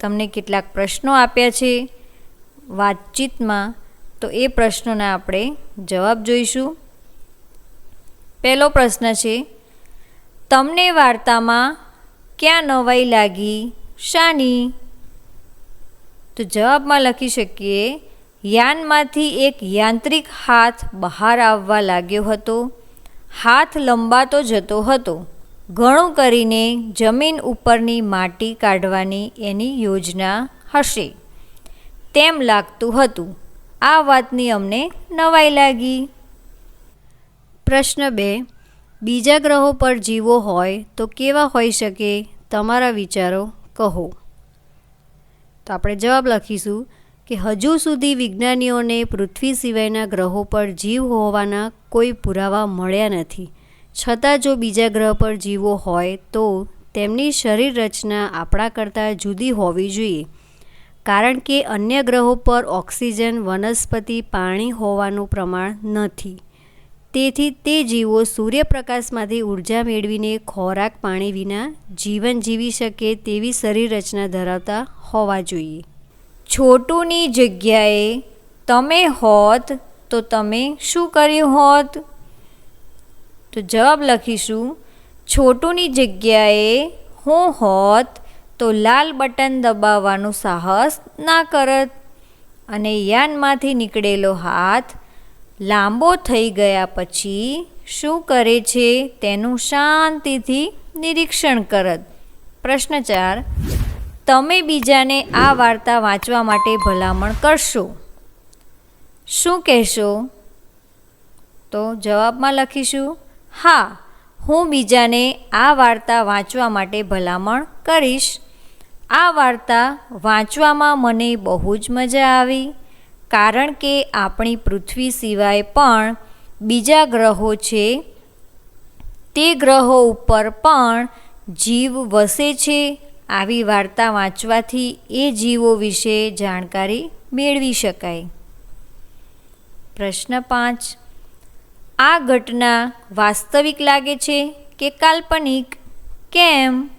તમને કેટલાક પ્રશ્નો આપ્યા છે વાતચીતમાં, તો એ પ્રશ્નોના આપણે જવાબ જોઈશું. પહેલો પ્રશ્ન છે, તમને વાર્તામાં ક્યાં નવાઈ લાગી? શાની? તો જવાબમાં લખી શકીએ, યાનમાંથી એક યાંત્રિક હાથ બહાર આવવા લાગ્યો હતો. હાથ લંબાતો જતો હતો. ઘણું કરીને જમીન ઉપરની માટી કાઢવાની એની યોજના હશે. તેમ લાગતું હતું. આ વાતની અમને નવાઈ લાગી. પ્રશ્ન બે. બીજા ગ્રહો પર જીવો હોય તો કેવા હોઈ શકે? તમારા વિચારો કહો. તો આપણે જવાબ લખીશું કે હજુ સુધી વિજ્ઞાનીઓને પૃથ્વી સિવાયના ગ્રહો પર જીવ હોવાના કોઈ પુરાવા મળ્યા નથી. છતાં જો બીજા ગ્રહ પર જીવો હોય તો તેમની શરીર રચના આપણા કરતાં જુદી હોવી જોઈએ. કારણ કે અન્ય ગ્રહો પર ઓક્સિજન, વનસ્પતિ, પાણી હોવાનું પ્રમાણ નથી. તેથી તે જીવો સૂર્યપ્રકાશમાંથી ઊર્જા મેળવીને ખોરાક પાણી વિના જીવન જીવી શકે તેવી શરીર રચના ધરાવતા હોવા જોઈએ. છોટુની જગ્યાએ તમે હોત તો તમે શું કર્યું હોત? તો જવાબ લખીશું, છોટુની જગ્યાએ હું હોત તો લાલ બટન દબાવવાનું સાહસ ના કરત અને યાનમાંથી નીકળેલો હાથ લાંબો થઈ ગયા પછી શું કરે છે તેનું શાંતિથી નિરીક્ષણ કરત. પ્રશ્ન ચાર, તમે બીજાને આ વાર્તા વાંચવા માટે ભલામણ કરશો? શું કહેશો તો જવાબમાં લખીશું હા, હું બીજાને આ વાર્તા વાંચવા માટે ભલામણ કરીશ. આ વાર્તા વાંચવામાં મને બહુ જ મજા આવી, કારણ કે આપણી પૃથ્વી સિવાય પણ બીજા ગ્રહો છે. તે ગ્રહો ઉપર પણ જીવ વસે છે. આવી વાર્તા વાંચવાથી એ જીવો વિશે જાણકારી મેળવી શકાય. પ્રશ્ન પાંચ. આ ઘટના વાસ્તવિક લાગે છે કે કાલ્પનિક? કેમ?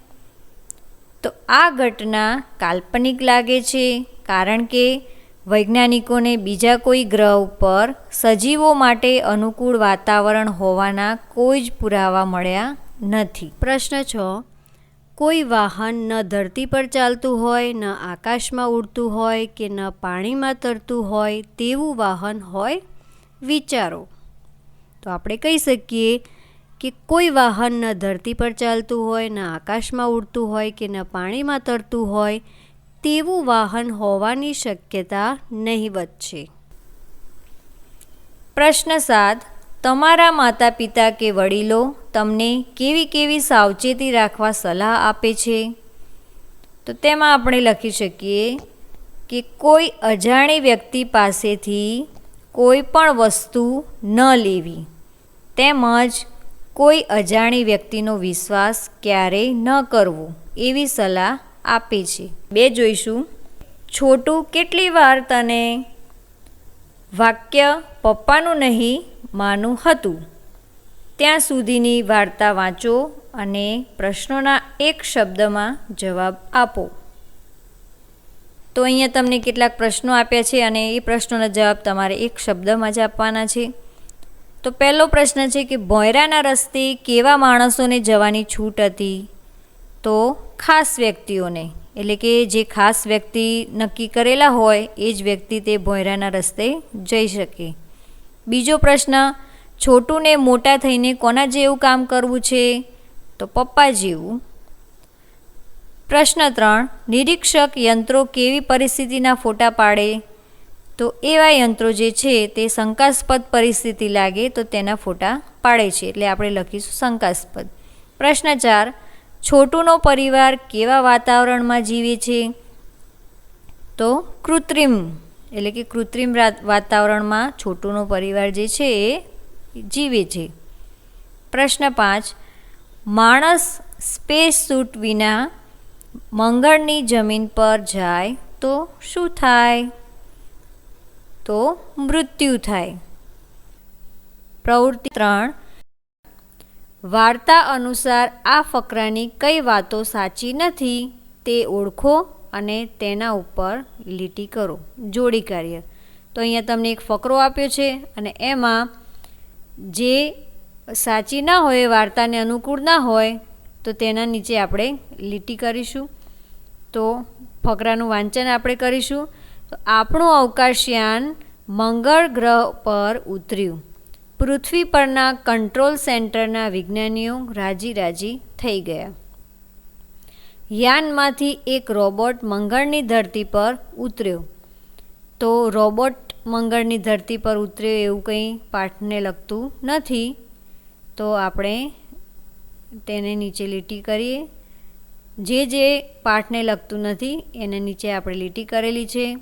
તો આ ઘટના કાલ્પનિક લાગે છે કારણ કે વૈજ્ઞાનિકોને બીજા કોઈ ગ્રહ ઉપર સજીવો માટે અનુકૂળ વાતાવરણ હોવાના કોઈ જ પુરાવા મળ્યા નથી. પ્રશ્ન છ. કોઈ વાહન ન ધરતી પર ચાલતું હોય, ન આકાશમાં ઉડતું હોય કે ન પાણીમાં તરતું હોય તેવું વાહન હોય? વિચારો. તો આપણે કહી શકીએ કે કોઈ વાહન ન ધરતી પર ચાલતું હોય, ન આકાશમાં ઉડતું હોય કે ન પાણીમાં તરતું હોય, તેવું વાહન હોવાની શક્યતા નહીવત છે. પ્રશ્ન સાત, તમારા માતા પિતા કે વડીલો તમને કેવી કેવી સાવચેતી રાખવા સલાહ આપે છે? તો તેમાં આપણે લખી શકીએ કે કોઈ અજાણી વ્યક્તિ પાસેથી કોઈ પણ વસ્તુ ન લેવી. તેમજ કોઈ અજાણી વ્યક્તિનો વિશ્વાસ ક્યારેય ન કરવો, એવી સલાહ આપે છે. બે જોઈશું. છોટું, કેટલી વાર તને વાક્ય પપ્પાનું નહીં, માનું હતું ત્યાં સુધીની વાર્તા વાંચો અને પ્રશ્નોના એક શબ્દમાં જવાબ આપો. તો અહીંયા તમને કેટલાક પ્રશ્નો આપ્યા છે અને એ પ્રશ્નોના જવાબ તમારે એક શબ્દમાં જ આપવાના છે. તો પહેલો પ્રશ્ન છે કે ભોયરાના રસ્તે કેવા માણસોને જવાની છૂટ હતી? તો ખાસ વ્યક્તિઓને, એટલે કે જે ખાસ વ્યક્તિ નક્કી કરેલા હોય, એ જ વ્યક્તિ તે ભોયરાના રસ્તે જઈ શકે. બીજો પ્રશ્ન, છોટુને મોટા થઈને કોના જેવું કામ કરવું છે? તો પપ્પા જેવું. પ્રશ્ન ત્રણ, નિરીક્ષક યંત્રો કેવી પરિસ્થિતિના ફોટા પાડે? તો એવા યંત્રો જે છે તે શંકાસ્પદ પરિસ્થિતિ લાગે તો તેના ફોટા પાડે છે. એટલે આપણે લખીશું શંકાસ્પદ. પ્રશ્ન ચાર, છોટુનો પરિવાર કેવા વાતાવરણમાં જીવે છે? તો કૃત્રિમ, એટલે કે કૃત્રિમ વાતાવરણમાં છોટુનો પરિવાર જે છે એ જીવે છે. પ્રશ્ન પાંચ, માણસ સ્પેસ સૂટ વિના મંગળની જમીન પર જાય તો શું થાય? તો મૃત્યુ થાય. પ્રવૃત્તિ ત્રણ. વાર્તા અનુસાર આ ફકરાની કઈ વાતો સાચી નથી તે ઓળખો અને તેના ઉપર લીટી કરો. જોડી કાર્ય. તો અહીંયા તમને એક ફકરો આપ્યો છે અને એમાં જે સાચી ના હોય, વાર્તાને અનુકૂળ ના હોય તો તેના નીચે આપણે લીટી કરીશું. તો ફકરાનું વાંચન આપણે કરીશું. તો આપણું અવકાશયાન મંગળ ગ્રહ પર ઉતર્યું. પૃથ્વી પરના કંટ્રોલ સેન્ટરના વિજ્ઞાનીઓ રાજી રાજી થઈ ગયા. યાનમાંથી એક રોબોટ મંગળની ધરતી પર ઉતર્યો. તો રોબોટ મંગળની ધરતી પર ઉતર્યો એવું કંઈ પાઠને લગતું નથી. તો આપણે તેને નીચે લીટી કરીએ. જે જે પાઠને લગતું નથી, એને નીચે આપણે લીટી કરેલી છે.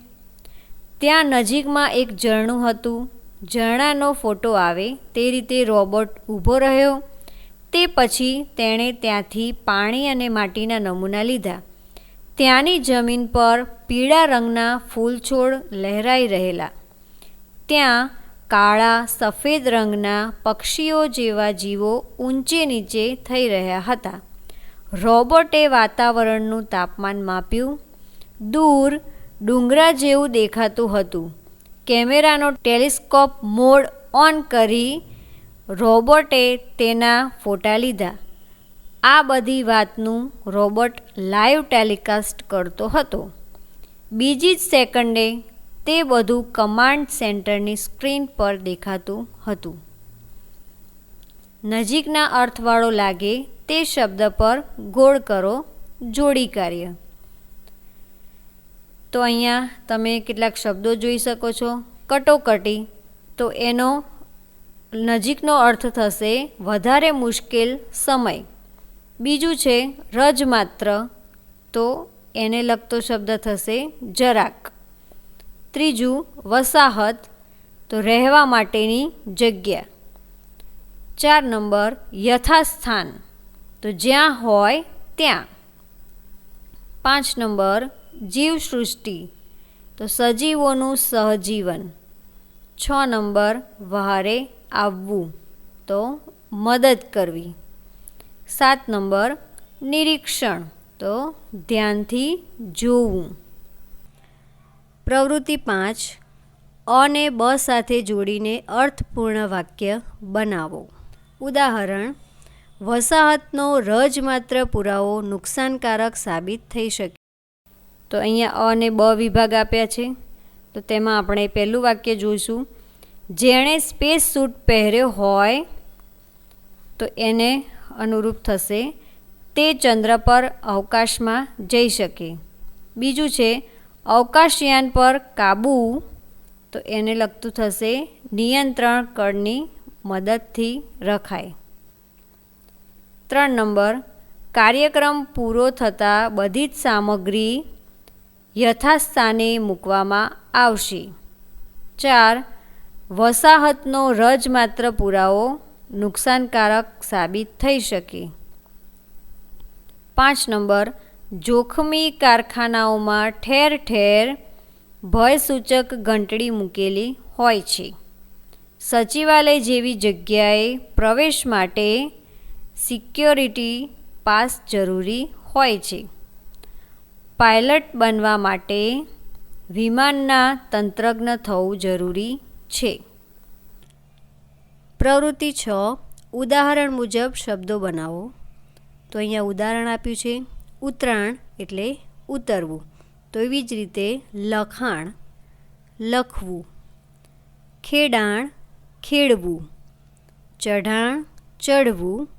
ત્યાં નજીકમાં એક ઝરણું હતું. ઝરણાનો ફોટો આવે, તે રીતે રોબોટ ઊભો રહ્યો. તે પછી તેણે ત્યાંથી પાણી અને માટીના નમૂના લીધા. ત્યાંની જમીન પર પીળા રંગના ફૂલ છોડ લહેરાઈ રહેલા. ત્યાં કાળા, સફેદ રંગના પક્ષીઓ જેવા જીવો ઊંચે નીચે થઈ રહ્યા હતા. રોબોટે વાતાવરણનું તાપમાન માપ્યું. દૂર ડુંગરા જેવું દેખાતું હતું. કેમેરાનો ટેલિસ્કોપ મોડ ઓન કરી રોબોટે તેના ફોટા લીધા. આ બધી વાતનું રોબોટ લાઈવ ટેલિકાસ્ટ કરતો હતો. બીજી જ સેકન્ડે તે બધું કમાન્ડ સેન્ટરની સ્ક્રીન પર દેખાતું હતું. નજીકના અર્થવાળો લાગે તે શબ્દ પર ગોળ કરો, જોડી કાર્ય. તો અહીંયા તમે કેટલાક શબ્દો જોઈ શકો છો. કટોકટી. તો એનો નજીકનો અર્થ થશે વધારે મુશ્કેલ સમય. બીજું છે રજ માત્ર તો એને લગતો શબ્દ થશે જરાક. ત્રીજું, વસાહત, તો રહેવા માટેની જગ્યા. ચાર નંબર, યથાસ્થાન, તો જ્યાં હોય ત્યાં. પાંચ નંબર, જીવસૃષ્ટિ, તો સજીવોનું સહજીવન. છ નંબર, વહારે આવવું, તો મદદ કરવી. સાત નંબર, નિરીક્ષણ, તો ધ્યાનથી જોવું. પ્રવૃત્તિ પાંચ, અને બ સાથે જોડીને અર્થપૂર્ણ વાક્ય બનાવો. ઉદાહરણ, વસાહતનો રજ માત્ર પુરાવો નુકસાનકારક સાબિત થઈ શકે. તો અહીંયા અ અને બ વિભાગ આપ્યા છે. તો તેમાં આપણે પહેલું વાક્ય જોઈશું. જેણે સ્પેસ સૂટ પહેર્યો હોય, તો એને અનુરૂપ થશે, તે ચંદ્ર પર અવકાશમાં જઈ શકે. બીજું છે અવકાશયાન પર કાબુ, તો એને લગતું થશે નિયંત્રણ કળની મદદથી રખાય. ત્રણ નંબર, કાર્યક્રમ પૂરો થતાં બધી જ સામગ્રી યથાસ્થાને મૂકવામાં આવશે. ચાર, વસાહતનો રજ માત્ર પુરાવો નુકસાનકારક સાબિત થઈ શકે. પાંચ નંબર જોખમી કારખાનાઓમાં ઠેર ઠેર ભયસૂચક ઘંટડી મૂકેલી હોય છે. સચિવાલય જેવી જગ્યાએ પ્રવેશ માટે સિક્યોરિટી પાસ જરૂરી હોય છે. પાયલટ બનવા માટે વિમાનના તંત્રજ્ઞ થવું જરૂરી છે. પ્રવૃત્તિ છ. ઉદાહરણ મુજબ શબ્દો બનાવો. તો અહીંયા ઉદાહરણ આપ્યું છે. ઉતરાણ એટલે ઉતરવું. તો એવી જ રીતે લખાણ લખવું. ખેડાણ ખેડવું. ચઢાણ ચઢવું.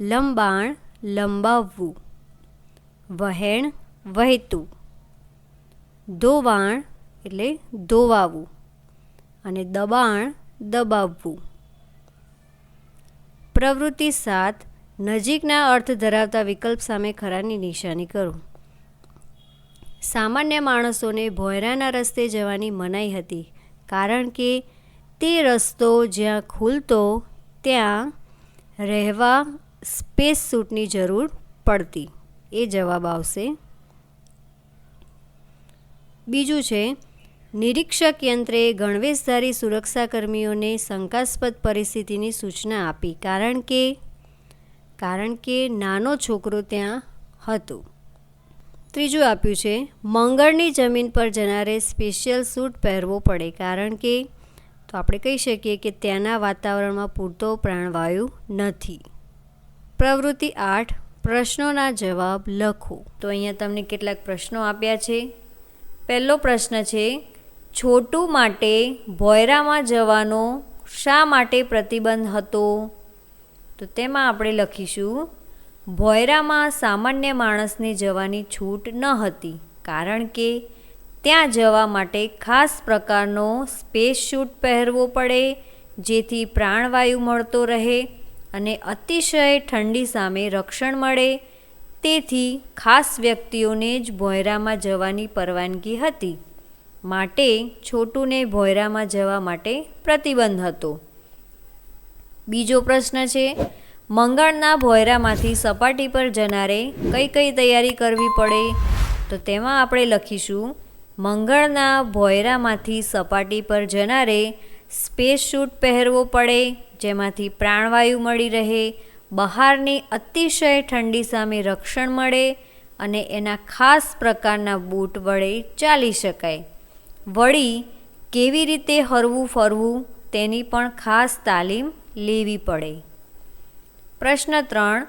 લંબાણ લંબાવવું. વહેણ વહેતું. ધોવાણ એટલે ધોવાવું. અને દબાણ દબાવવું. પ્રવૃત્તિ સાત નજીકના અર્થ ધરાવતા વિકલ્પ સામે ખરાની નિશાની કરો. સામાન્ય માણસોને ભોયરાના રસ્તે જવાની મનાઈ હતી, કારણ કે તે રસ્તો જ્યાં ખુલતો ત્યાં રહેવા સ્પેસ સૂટની જરૂર પડતી. એ જવાબ આવશે. બીજું છે, નિરીક્ષક યંત્રે ગણવેશધારી સુરક્ષાકર્મીઓને શંકાસ્પદ પરિસ્થિતિની સૂચના આપી, કારણ કે કારણ કે નાનો છોકરો ત્યાં હતો. ત્રીજું આપ્યું છે, મંગળની જમીન પર જનારે સ્પેશિયલ સૂટ પહેરવો પડે, કારણ કે, તો આપણે કહી શકીએ કે ત્યાંના વાતાવરણમાં પૂરતો પ્રાણવાયુ નથી. પ્રવૃત્તિ આઠ, પ્રશ્નોના જવાબ લખો. તો અહીંયા તમને કેટલાક પ્રશ્નો આપ્યા છે. પહેલો પ્રશ્ન છે, છોટું માટે ભોયરામાં જવાનો શા માટે પ્રતિબંધ હતો? તો તેમાં આપણે લખીશું, ભોયરામાં સામાન્ય માણસને જવાની છૂટ ન હતી, કારણ કે ત્યાં જવા માટે ખાસ પ્રકારનો સ્પેસ શૂટ પહેરવો પડે, જેથી પ્રાણવાયુ મળતો રહે અને અતિશય ઠંડી સામે રક્ષણ મળે. તેથી ખાસ વ્યક્તિઓને જ ભોયરામાં જવાની પરવાનગી હતી. માટે છોટુને ભોયરામાં જવા માટે પ્રતિબંધ હતો. બીજો પ્રશ્ન છે મંગળના ભોયરામાંથી સપાટી પર જનારે કઈ કઈ તૈયારી કરવી પડે? તો તેમાં આપણે લખીશું, મંગળના ભોયરામાંથી સપાટી પર જનારે સ્પેસ શૂટ પહેરવો પડે, જેમાંથી પ્રાણવાયુ મળી રહે, બહારની અતિશય ઠંડી સામે રક્ષણ મળે, અને એના ખાસ પ્રકારના બૂટ વડે ચાલી શકાય. વળી કેવી રીતે હરવું ફરવું તેની પણ ખાસ તાલીમ લેવી પડે. પ્રશ્ન ત્રણ,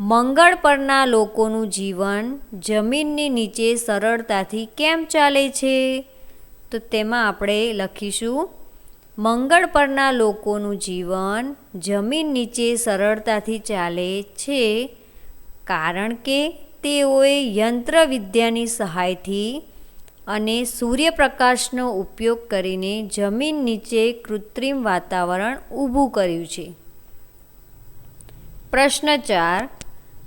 મંગળ પરના લોકોનું જીવન જમીનની નીચે સરળતાથી કેમ ચાલે છે? તો તેમાં આપણે લખીશું, મંગળ પરના લોકોનું જીવન જમીન નીચે સરળતાથી ચાલે છે કારણ કે તેઓએ યંત્રવિદ્યાની સહાયથી અને સૂર્યપ્રકાશનો ઉપયોગ કરીને જમીન નીચે કૃત્રિમ વાતાવરણ ઊભું કર્યું છે. પ્રશ્ન ચાર.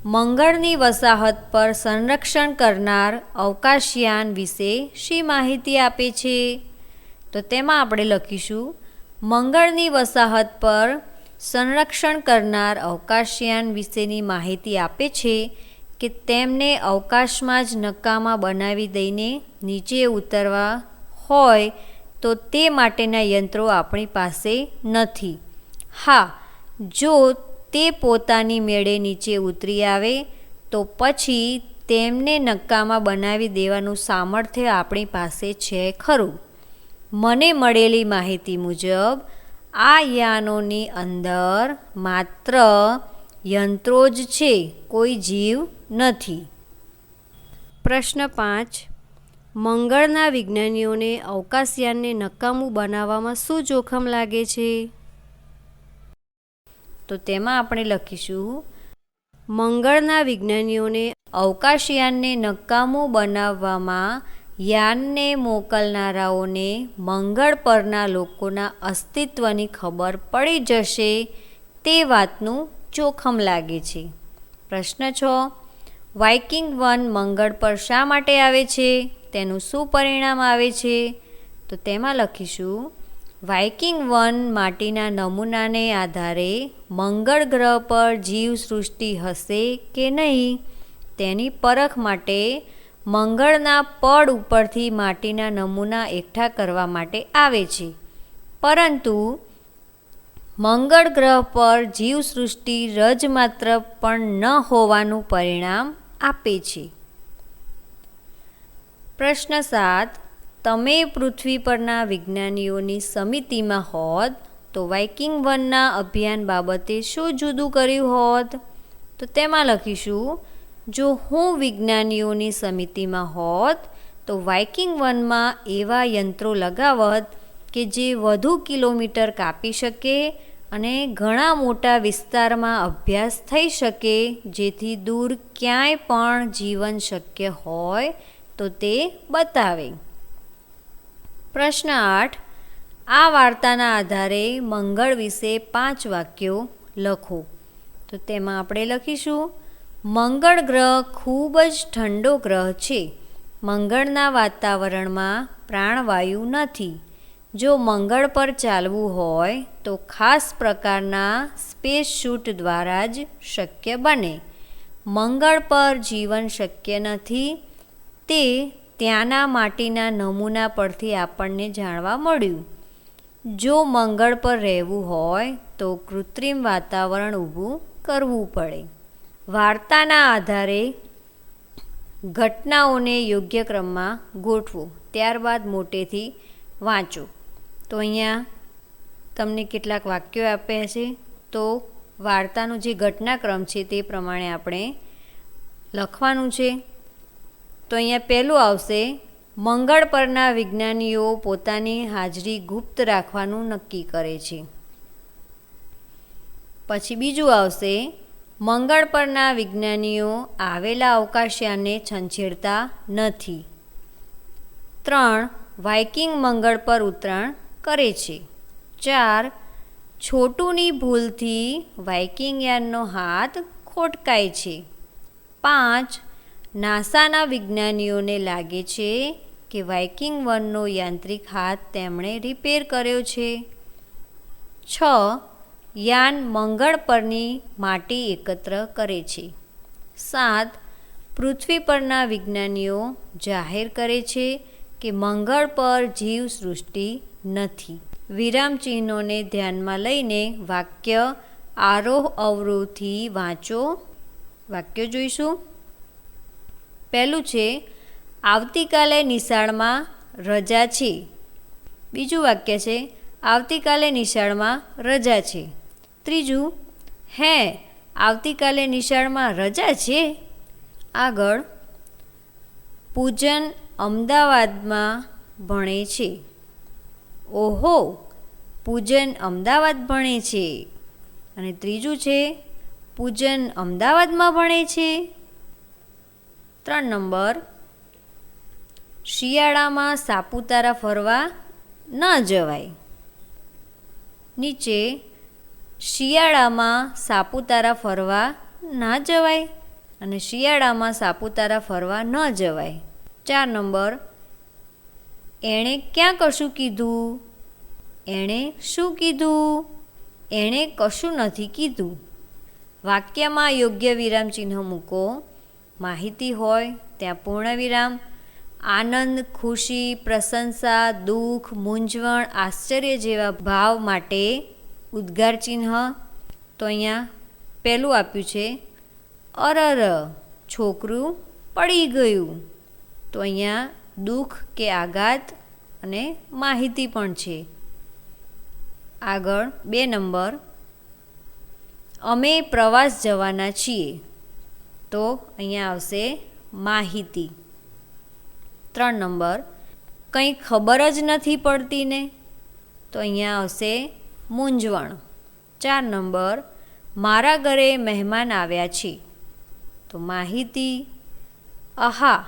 મંગળની વસાહત પર સંરક્ષણ કરનાર અવકાશયાન વિશે શી માહિતી આપે છે? તો તેમાં આપણે લખીશું, મંગળની વસાહત પર સંરક્ષણ કરનાર અવકાશયાન વિશેની માહિતી આપે છે. કે તેમને અવકાશમાં જ નકામા બનાવી દઈને નીચે ઉતરવા હોય તો તે માટેના યંત્રો આપણી પાસે નથી. હા, જો તે પોતાની મેળે નીચે ઉતરી આવે, તો પછી તેમને નકામા બનાવી દેવાનું સામર્થ્ય આપણી પાસે છે ખરું. મને મળેલી માહિતી મુજબ, આ યાનોની અંદર માત્ર યંત્રો જ છે, કોઈ જીવ નથી. પ્રશ્ન પાંચ. મંગળના વિજ્ઞાનીઓને અવકાશયાનને નકામું બનાવવામાં શું જોખમ લાગે છે? તો તેમાં આપણે લખીશું. મંગળના વિજ્ઞાનીઓને અવકાશયાનને નકામું બનાવવામાં યાનને મોકલનારાઓને મંગળ પરના લોકોના અસ્તિત્વની ખબર પડી જશે તે વાતનું જોખમ લાગે છે. પ્રશ્ન છ, વાઇકિંગ વન મંગળ પર શા માટે આવે છે? તેનું શું પરિણામ આવે છે? તો તેમાં લખીશું, વાઇકિંગ વન માટીના નમૂનાને આધારે મંગળ ગ્રહ પર જીવસૃષ્ટિ હશે કે નહીં? તેની પરખ માટે મંગળના પડ ઉપરથી માટીના નમૂના એકઠા કરવા માટે આવે છે. પરંતુ મંગળ ગ્રહ પર જીવસૃષ્ટિ રજમાત્ર પણ ન હોવાનું પરિણામ આપે છે. પ્રશ્ન સાત, તમે પૃથ્વી પરના વિજ્ઞાનીઓની સમિતિમાં હોત તો વાઇકિંગ વનના અભિયાન બાબતે શું જુદું કર્યું હોત? તો તેમાં લખીશું, જો હું વિજ્ઞાનીઓની સમિતિમાં હોત તો વાઇકિંગ વનમાં એવા યંત્રો લગાવત કે જે વધુ કિલોમીટર કાપી શકે અને ઘણા મોટા વિસ્તારમાં અભ્યાસ થઈ શકે જેથી દૂર ક્યાંય પણ જીવન શક્ય હોય તો તે બતાવે. પ્રશ્ન આઠ. આ વાર્તાના આધારે મંગળ વિશે પાંચ વાક્યો લખો. તો તેમાં આપણે લખીશું, મંગળ ગ્રહ ખૂબ જ ઠંડો ગ્રહ છે. મંગળના વાતાવરણમાં પ્રાણવાયુ નથી. જો મંગળ પર ચાલવું હોય, તો ખાસ પ્રકારના સ્પેસ શૂટ દ્વારા જ શક્ય બને. મંગળ પર જીવન શક્ય નથી, તે ત્યાંના માટીના નમૂના પરથી આપણને જાણવા મળ્યું. જો મંગળ પર રહેવું હોય, તો કૃત્રિમ વાતાવરણ ઊભું કરવું પડે. વાર્તાના આધારે ઘટનાઓને યોગ્ય ક્રમમાં ગોઠવો, ત્યારબાદ મોટેથી વાંચો. તો અહીંયા તમને કેટલાક વાક્યો આપ્યા છે. તો વાર્તાનો જે ઘટનાક્રમ છે તે પ્રમાણે આપણે લખવાનું છે. તો અહીંયા પહેલું આવશે, મંગળ પરના વિજ્ઞાનીઓ પોતાની હાજરી ગુપ્ત રાખવાનું નક્કી કરે છે. પછી બીજું આવશે, મંગળ પરના વિજ્ઞાનીઓ આવેલા અવકાશયાનને છંછેડતા નથી. ત્રણ, વાઇકિંગ મંગળ પર ઉતરાણ કરે છે. ચાર, છોટુની ભૂલથી વાઇકિંગ યાનનો હાથ ખોટકાય છે. પાંચ, નાસાના વિજ્ઞાનીઓને લાગે છે કે વાઇકિંગ વનનો યાંત્રિક હાથ તેમણે રિપેર કર્યો છે. છ, યાન મંગળ પરની માટી એકત્ર કરે છે. સાત, પૃથ્વી પરના વિજ્ઞાનીઓ જાહેર કરે છે કે મંગળ પર જીવ સૃષ્ટિ નથી. વિરામ ચિહ્નોને ધ્યાનમાં લઈને વાક્ય આરોહ અવરોહથી વાંચો. વાક્ય જોઈશું. પહેલું છે, આવતીકાલે નિશાળમાં રજા છે. બીજું વાક્ય છે, આવતીકાલે નિશાળમાં રજા છે. ત્રીજું, હે, આવતીકાલે નિશાળમાં રજા છે? આગળ, પૂજન અમદાવાદમાં ભણે છે. ઓહો, પૂજન અમદાવાદ ભણે છે. અને ત્રીજું છે, પૂજન અમદાવાદમાં ભણે છે. ત્રણ નંબર, શિયાળામાં સાપુતારા ફરવા ન જવાય. નીચે, શિયાળામાં સાપુતારા ફરવા ના જવાય અને શિયાળામાં સાપુતારા ફરવા ન જવાય. ચાર નંબર એણે ક્યાં કશું કીધું? એણે શું કીધું? એણે કશું નથી કીધું. વાક્યમાં યોગ્ય વિરામ ચિહ્ન મૂકો. માહિતી હોય ત્યાં પૂર્ણ વિરામ. આનંદ, ખુશી, પ્રશંસા, દુઃખ, મૂંઝવણ, આશ્ચર્ય જેવા ભાવ માટે ઉદ્ગાર ચિહ્ન. તો અહીંયા પહેલું આપ્યું છે, અરર, છોકરું પડી ગયું. તો અહીંયા દુઃખ કે આઘાત અને માહિતી પણ છે. આગળ બે નંબર. અમે પ્રવાસ જવાના છીએ. તો અહીંયા આવશે માહિતી. ત્રણ નંબર. કંઈ ખબર જ નથી પડતી ને? તો અહીંયા આવશે મૂંઝવણ. ચાર નંબર. મારા ઘરે મહેમાન આવ્યા છે. તો માહિતી આહા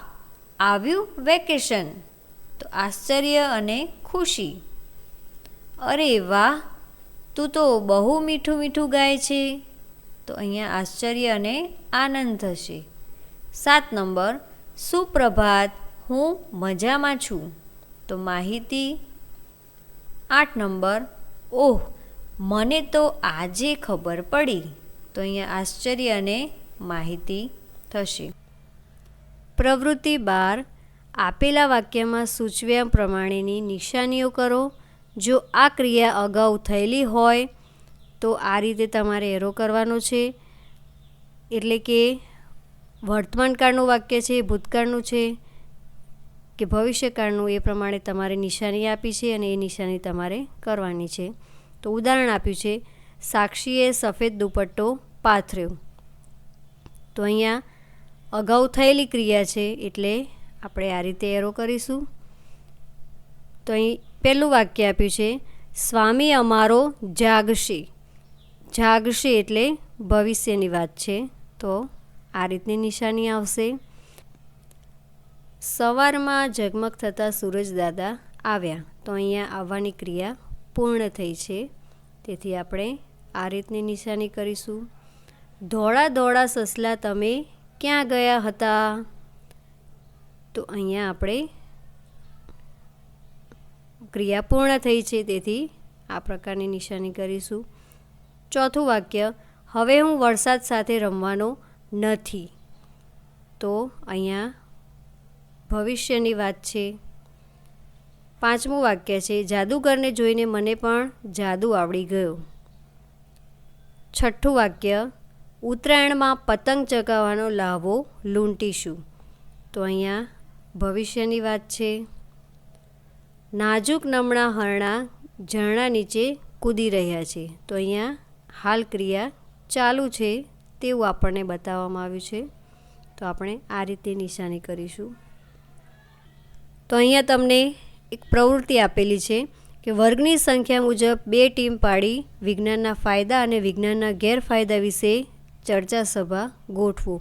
આવ્યું વેકેશન. તો આશ્ચર્ય અને ખુશી. અરે વાહ, તું તો બહુ મીઠું મીઠું ગાય છે. તો અહીંયા આશ્ચર્ય અને આનંદ થશે. સાત નંબર, સુપ્રભાત, હું મજામાં છું. તો માહિતી આઠ નંબર, ઓહ, મને તો આજે ખબર પડી. તો અહીંયા આશ્ચર્ય અને માહિતી થશે. પ્રવૃત્તિ બાર આપેલા વાક્યમાં સૂચવ્યા પ્રમાણેની નિશાનીઓ કરો. જો આ ક્રિયા અગાઉ થયેલી હોય, તો આ રીતે તમારે એરો કરવાનો છે. એટલે કે વર્તમાનકાળનું વાક્ય છે, ભૂતકાળનું છે, કે ભવિષ્યકાળનું, એ પ્રમાણે તમારે નિશાની આપી છે અને એ નિશાની તમારે કરવાની છે. તો ઉદાહરણ આપ્યું છે, સાક્ષીએ સફેદ દુપટ્ટો પાથર્યો. તો અહીંયા અગાઉ થયેલી ક્રિયા છે એટલે આપણે આ રીતે એરો કરીશું. તો અહીં પહેલું વાક્ય આપ્યું છે, સ્વામી અમારો જાગશે. જાગશે એટલે ભવિષ્યની વાત છે. તો આ રીતની નિશાની આવશે. સવારમાં ઝગમગ થતા સૂરજદાદા આવ્યા. તો અહીંયા આવવાની ક્રિયા પૂર્ણ થઈ છે. તેથી આપણે આ રીતની નિશાની કરીશું. ધોળા ધોળા સસલા તમે ક્યાં ગયા હતા? તો અહીંયા આપણે ક્રિયા પૂર્ણ થઈ છે, તેથી આ પ્રકારની નિશાની કરીશું. ચોથું વાક્ય, હવે હું વરસાદ સાથે રમવાનો નથી. તો અહીંયા ભવિષ્યની વાત છે. પાંચમું વાક્ય છે, જાદુગરને જોઈને મને પણ જાદુ આવડી ગયો. છઠ્ઠું વાક્ય ઉત્તરાયણમાં પતંગ ચગાવવાનો લાભો લૂંટીશું. તો અહીંયા ભવિષ્યની વાત છે. નાજુક નમણા હરણા ઝરણા નીચે કૂદી રહ્યા છે. તો અહીંયા હાલ ક્રિયા ચાલુ છે તેવું આપણને બતાવવામાં આવ્યું છે. તો આપણે આ રીતે નિશાની કરીશું. તો અહીંયા તમને એક પ્રવૃત્તિ આપેલી છે કે વર્ગની સંખ્યા મુજબ બે ટીમ પાડી વિજ્ઞાનના ફાયદા અને વિજ્ઞાનના ગેરફાયદા વિશે ચર્ચા સભા ગોઠવો.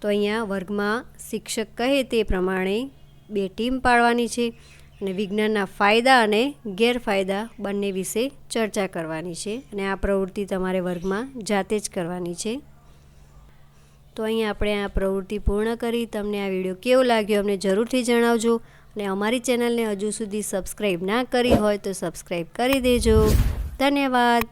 તો અહીંયા વર્ગમાં શિક્ષક કહે તે પ્રમાણે બે ટીમ પાડવાની છે અને વિજ્ઞાનના ફાયદા અને ગેરફાયદા બંને વિશે ચર્ચા કરવાની છે અને આ પ્રવૃત્તિ તમારે વર્ગમાં જાતે જ કરવાની છે. તો અહીં આપણે આ પ્રવૃત્તિ પૂર્ણ કરી. તમને આ વીડિયો કેવો લાગ્યો અમને જરૂરથી જણાવજો અને અમારી ચેનલને હજુ સુધી સબસ્ક્રાઈબ ના કરી હોય તો સબસ્ક્રાઈબ કરી દેજો. ધન્યવાદ.